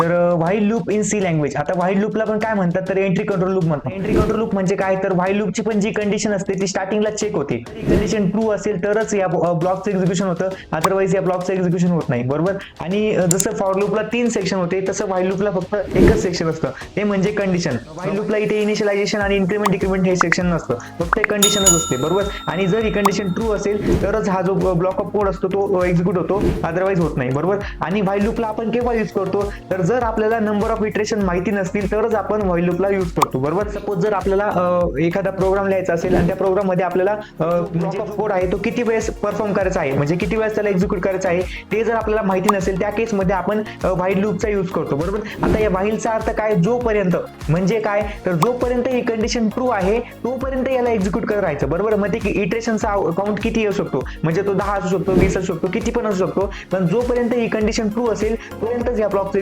तर while loop in C language आता while लूपला पण काय म्हणतात तर एंट्री कंट्रोल लूप म्हणतात. एंट्री कंट्रोल लूप म्हणजे काय? तर व्हाईल लूपची पण जी कंडिशन असते ती स्टार्टिंगला चेक होते. कंडिशन ट्रू असेल तरच या ब्लॉकचं एक्झिक्युशन होतं. अदरवाईज या ब्लॉकचं एक्झिक्युशन होत नाही. बरोबर? आणि जसं फॉर लूपला तीन सेक्शन होते तसं व्हाईल लूपला फक्त एकच सेक्शन असतं. ते म्हणजे कंडिशन व्हाईल लूपला इथे इनिशियलायझेशन आणि इन्क्रिमेंट डिक्रिमेंट हे सेक्शन नसतं. फक्त कंडिशनच असते. बरोबर? आणि जर ही कंडिशन ट्रू असेल तरच हा जो ब्लॉक ऑफ कोड असतो तो एक्झिक्यूट होतो. अदरवाईज होत नाही. बरोबर? आणि व्हाईल लूपला आपण केव्हा युज करतो? तर जर आपल्याला नंबर ऑफ इटरेशन माहिती नसतील तरच आपण व्हाईल लूपला युज करतो बरोबर? सपोज जर आपल्याला एखादा प्रोग्राम लिहायचा असेल आणि त्या प्रोग्राममध्ये आपल्याला ब्लॉक ऑफ कोड आहे तो किती वेळेस परफॉर्म करायचा आहे? म्हणजे किती वेळेस त्याला एक्झिक्यूट करायचं आहे? ते जर आपल्याला माहिती नसेल त्या केसमध्ये आपण व्हाईल लूपचा युज करतो बरोबर? आता या व्हाईलचा अर्थ काय? जोपर्यंत म्हणजे काय? तर जोपर्यंत ही कंडिशन ट्रू आहे तोपर्यंत याला एक्झिक्यूट करत राहायचं बरोबर? मग ते इटरेशनचा काउंट किती असू शकतो? म्हणजे तो दहा असू शकतो वीस असू शकतो किती पण असू शकतो पण जोपर्यंत ही कंडिशन ट्रू असेल तोपर्यंतच या ब्लॉकचं